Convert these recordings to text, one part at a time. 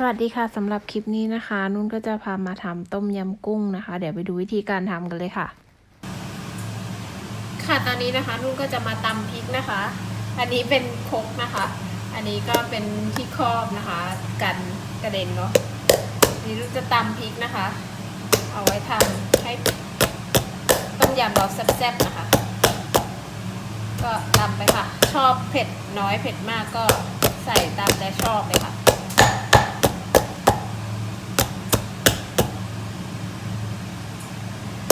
สวัสดีค่ะสำหรับคลิปนี้นะคะ นุ่นก็จะพามาทำต้มยำกุ้งนะคะ เดี๋ยวไปดูวิธีการทำกันเลยค่ะ ค่ะตอนนี้นะคะ นุ่นก็จะมาตำพริกนะคะ อันนี้เป็นคกนะคะ อันนี้ก็เป็นที่ครอบนะคะ กันกระเด็นเนาะนี่นุ่นจะตำพริกนะคะ เอาไว้ทำให้ต้มยำเราแซ่บๆนะคะ ก็ตำไปค่ะ ชอบเผ็ดน้อยเผ็ดมากก็ใส่ตามใจชอบเลยค่ะ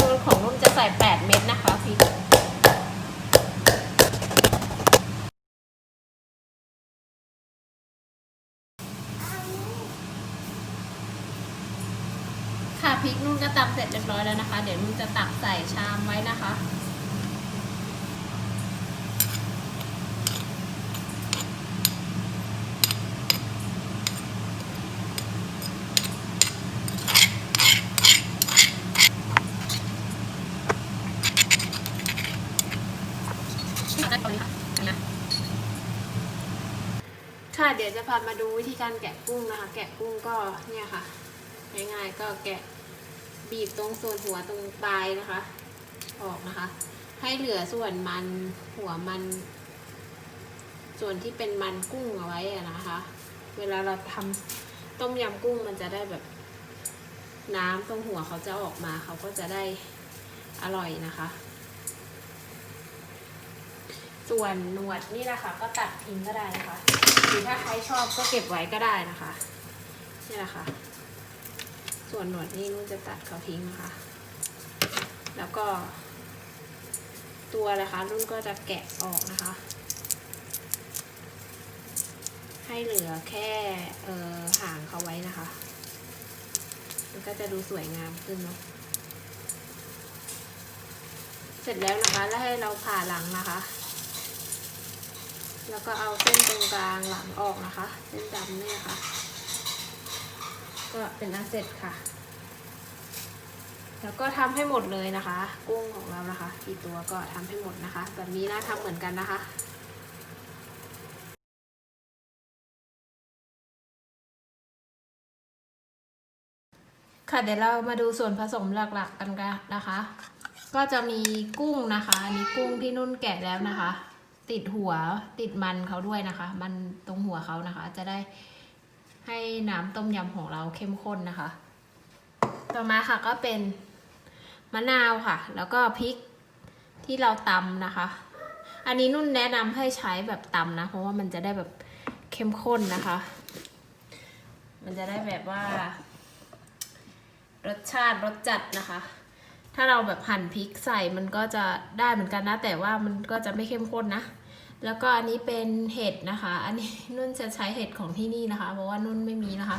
ตัว ของนุ่นจะใส่ 8 เม็ดนะคะพริกค่ะพริกนุ่นก็ตำเสร็จเรียบร้อยแล้วนะคะ เดี๋ยวนุ่นจะตักใส่ชามไว้นะคะ ค่ะเดี๋ยวจะพามาดูวิธีการแกะกุ้งนะคะ แกะกุ้งก็เนี่ยค่ะ ง่ายๆก็แกะบีบตรงส่วนหัวตรงปลายนะคะ ออกนะคะ ให้เหลือส่วนมันหัวมัน ส่วนที่เป็นมันกุ้งเอาไว้นะคะ เวลาเราทำต้มยำกุ้งมันจะได้แบบน้ำตรงหัวเขาจะออกมาเขาก็จะได้อร่อยนะคะ ส่วนหนวดนี่นะคะก็ตัดทิ้งก็ได้นะคะหรือถ้าใครชอบก็เก็บไว้ก็ได้นะคะนี่แหละค่ะ ส่วนหนวดนี่นุ่นจะตัดเขาทิ้งนะคะ แล้วก็ ตัวนะคะนุ่นก็จะแกะออกนะคะ ให้เหลือแค่เออหางเขาไว้นะคะ มันก็จะดูสวยงามขึ้นเนาะเสร็จแล้วนะคะ แล้วให้เราผ่าหลังนะคะ แล้วก็เอาเส้นตรงกลางหลังออกนะคะ เส้นดำเนี่ยค่ะก็เป็นอันเสร็จค่ะ แล้วก็ทำให้หมดเลยนะคะ กุ้งของเรานะคะกี่ตัวก็ทำให้หมดนะคะ แบบนี้นะทำเหมือนกันนะคะค่ะเดี๋ยวเรามาดูส่วนผสมหลักๆกันกันนะคะ ก็จะมีกุ้งนะคะอันนี้กุ้งที่นุ่นแกะแล้วนะคะ ติดหัวติดมันเขาด้วยนะคะ มันตรงหัวเขานะคะ จะได้ให้น้ำต้มยำของเราเข้มข้นนะคะ ต่อมาค่ะก็เป็นมะนาวค่ะ แล้วก็พริกที่เราตำนะคะ อันนี้นุ่นแนะนำให้ใช้แบบตำนะ เพราะว่ามันจะได้แบบเข้มข้นนะคะ มันจะได้แบบว่า รสชาติรสจัดนะคะ ถ้าเราแบบหั่นพริกใส่มันก็จะได้เหมือนกันนะ แต่ว่ามันก็จะไม่เข้มข้นนะ แล้วก็อันนี้เป็นเห็ดนะคะ อันนี้นุ่นจะใช้เห็ดของที่นี่นะคะ เพราะว่านุ่นไม่มีนะคะ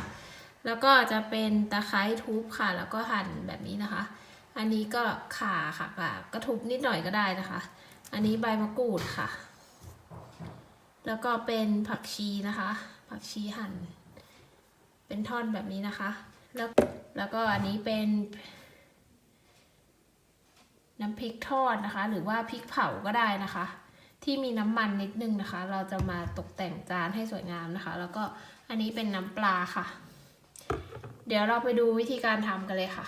แล้วก็จะเป็นตะไคร้ทุบค่ะ แล้วก็หั่นแบบนี้นะคะ อันนี้ก็ข่าค่ะค่ะก็ทุบนิดหน่อยก็ได้นะคะ อันนี้ใบมะกรูดค่ะ แล้วก็เป็นผักชีนะคะ ผักชีหั่น เป็นท่อนแบบนี้นะคะ แล้วแล้วก็อันนี้เป็น น้ำพริกทอดนะคะ หรือว่าพริกเผาก็ได้นะคะ ที่มีน้ำมันนิดนึงนะคะ เราจะมาตกแต่งจานให้สวยงามนะคะ แล้วก็อันนี้เป็นน้ำปลาค่ะ เดี๋ยวเราไปดูวิธีการทำกันเลยค่ะ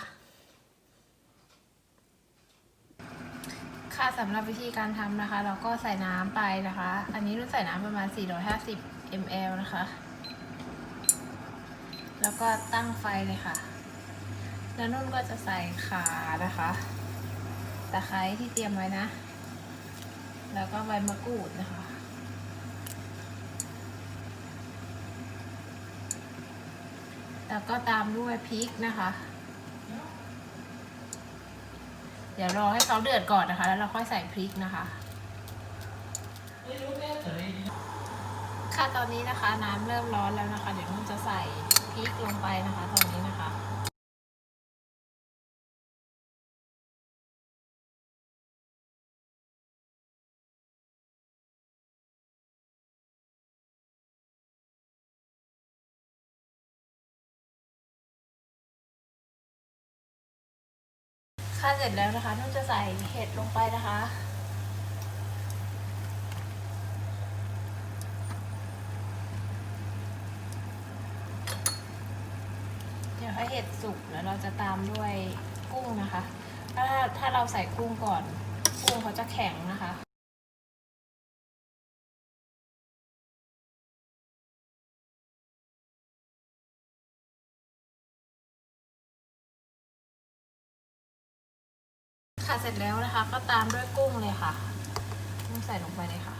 ค่ะสำหรับวิธีการทำนะคะ เราก็ใส่น้ำไปนะคะ อันนี้รุ่นใส่น้ำประมาณ 450 ml นะคะ แล้วก็ตั้งไฟเลยค่ะ แล้วนุ่นก็จะใส่ขานะคะ ตะไคร้ที่เตรียมไว้นะ แล้วก็ใบมะกรูดนะคะ แล้วก็ตามด้วยพริกนะคะ เดี๋ยวรอให้เขาเดือดก่อนนะคะ แล้วเราค่อยใส่พริกนะคะค่ะตอนนี้นะคะน้ำเริ่มร้อนแล้วนะคะ เดี๋ยวนุ่นจะใส่พริกลงไปนะคะ ตอนนี้นะคะ ค่าเสร็จแล้วนะคะนุ่นจะใส่เห็ดลงไปนะคะ เดี๋ยวให้เห็ดสุกแล้วเราจะตามด้วยกุ้งนะคะ ถ้าถ้าเราใส่กุ้งก่อน กุ้งเขาจะแข็งนะคะ เสร็จแล้วนะคะ ก็ตามด้วยกุ้งเลยค่ะ กุ้งใส่ลงไปเลยค่ะ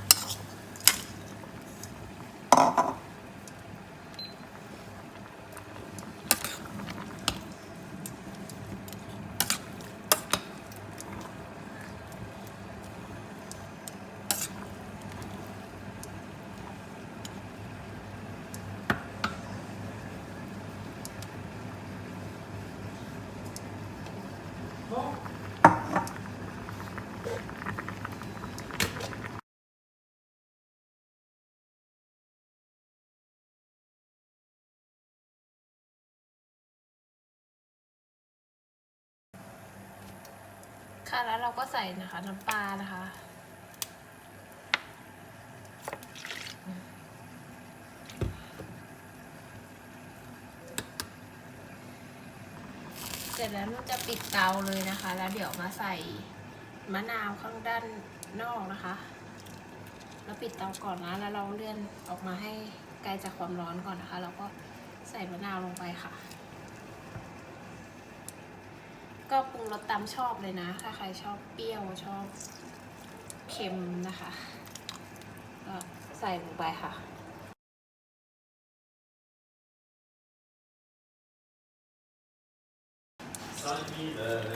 ค่ะแล้วเราก็ใส่นะคะน้ำปลานะคะเสร็จแล้วเราจะปิดเตาเลยนะคะ แล้วเดี๋ยวมาใส่มะนาวข้างด้านนอกนะคะแล้วปิดเตาก่อนนะ แล้วเราเลื่อนออกมาให้ไกลจากความร้อนก่อนนะคะ แล้วก็ใส่มะนาวลงไปค่ะ ก็ปรุงรสตามชอบเลยนะ ถ้าใครชอบเปรี้ยวชอบเค็มนะคะก็ใส่ลงไปค่ะ5 000, euh, 600,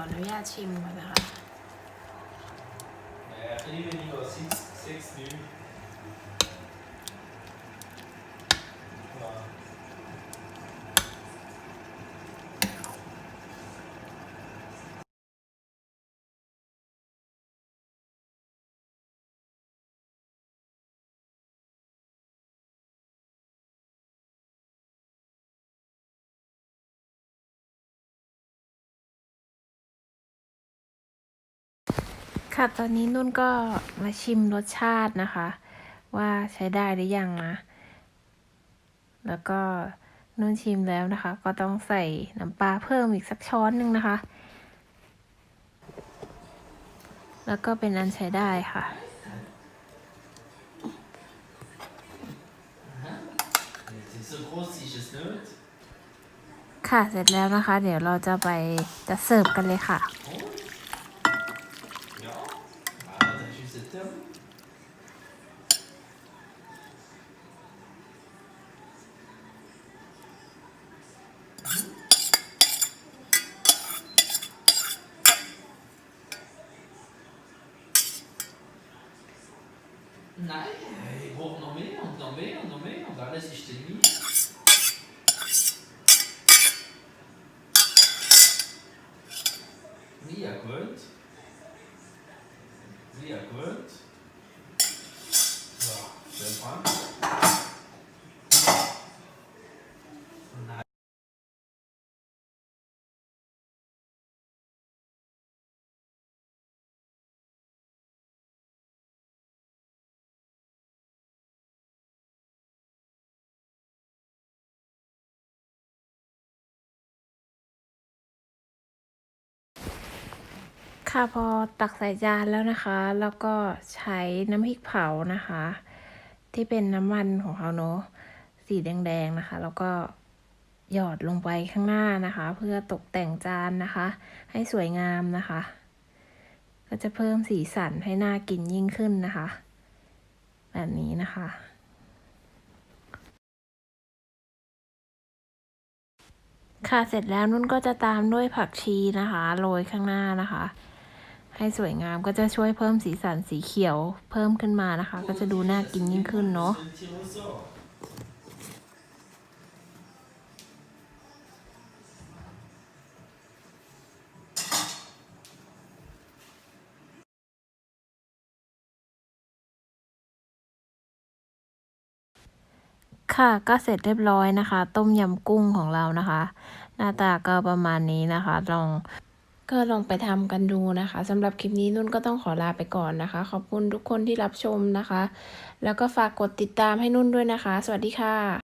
ออนุญาตชิมก่อนนะคะ ค่ะตอนนี้นุ่นก็มาชิมรสชาตินะคะ ว่าใช้ได้หรือยังนะ แล้วก็นุ่นชิมแล้วนะคะ ก็ต้องใส่น้ำปลาเพิ่มอีกสักช้อนหนึ่งนะคะ แล้วก็เป็นอันใช้ได้ค่ะค่ะเสร็จแล้วนะคะ เดี๋ยวเราจะไปจะเสิร์ฟกันเลยค่ะ Nein, ich brauche noch mehr und noch mehr und noch mehr und alles ist denn nie. Nie erkannt. Nie erkannt. So, dann fangen ค่ะพอตักใส่จานแล้วนะคะ แล้วก็ใช้น้ำพริกเผานะคะ ที่เป็นน้ำมันของเขาเนาะสีแดงๆนะคะ แล้วก็หยอดลงไปข้างหน้านะคะ เพื่อตกแต่งจานนะคะ ให้สวยงามนะคะ ก็จะเพิ่มสีสันให้น่ากินยิ่งขึ้นนะคะ แบบนี้นะคะค่ะเสร็จแล้วนุ่นก็จะตามด้วยผักชีนะคะ โรยข้างหน้านะคะ ให้สวยงามก็จะช่วยเพิ่มสีสันสีเขียวเพิ่มขึ้นมานะคะ ก็จะดูน่ากินยิ่งขึ้นเนาะค่ะก็เสร็จเรียบร้อยนะคะ ต้มยำกุ้งของเรานะคะ หน้าตาก็ประมาณนี้นะคะ ลอง ก็ลองไปทำกันดูนะคะสำหรับคลิปนี้นุ่นก็ต้องขอลาไปก่อนนะคะ ขอบคุณทุกคนที่รับชมนะคะ แล้วก็ฝากกดติดตามให้นุ่นด้วยนะคะ สวัสดีค่ะ